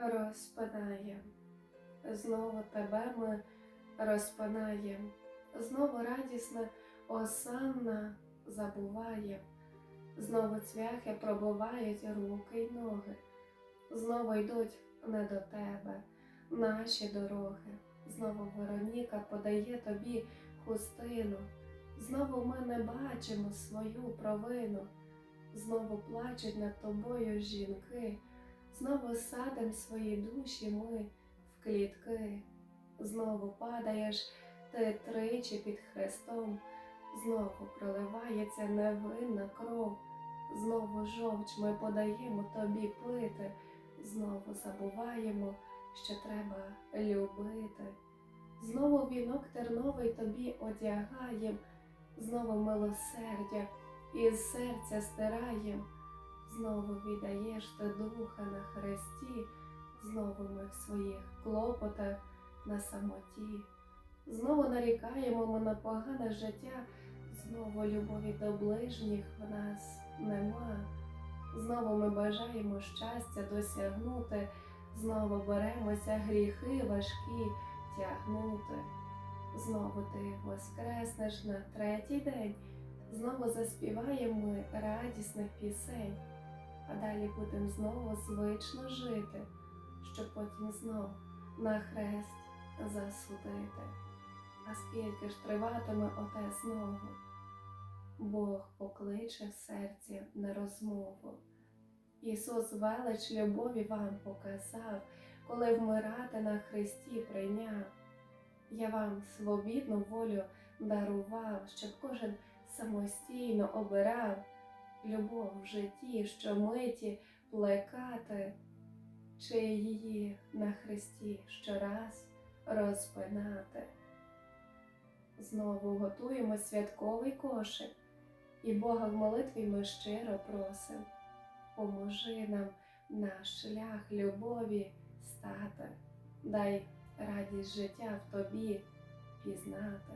розпинаєм. Знову тебе ми розпинаєм. Знову радісне осанна забуваєм. Знову цвяхи пробувають руки й ноги. Знову йдуть не до тебе наші дороги. Знову Вероніка подає тобі хустину. Знову ми не бачимо свою провину. Знову плачуть над тобою жінки. Знову садим свої душі ми в клітки. Знову падаєш ти тричі під хрестом. Знову проливається невинна кров. Знову жовч ми подаємо тобі пити. Знову забуваємо, що треба любити. Знову вінок терновий тобі одягаєм, знову милосердя із серця стираєм, знову віддаєш ти духа на хресті, знову ми в своїх клопотах на самоті, знову нарікаємо ми на погане життя, знову любові до ближніх в нас нема. Знову ми бажаємо щастя досягнути, знову беремося гріхи важкі тягнути. Знову ти воскреснеш на третій день, знову заспіваємо ми радісних пісень, а далі будемо знову звично жити, щоб потім знов на хрест засудити. А скільки ж триватиме оте знову? Бог покличе в серці на розмову. Ісус велич любові вам показав, коли вмирати на Христі прийняв. Я вам свобідну волю дарував, щоб кожен самостійно обирав любов в житті, що миті плекати, чи її на Христі щораз розпинати. Знову готуємо святковий кошик, і Бога в молитві ми щиро просим. Поможи нам наш шлях любові стати, дай радість життя в тобі пізнати.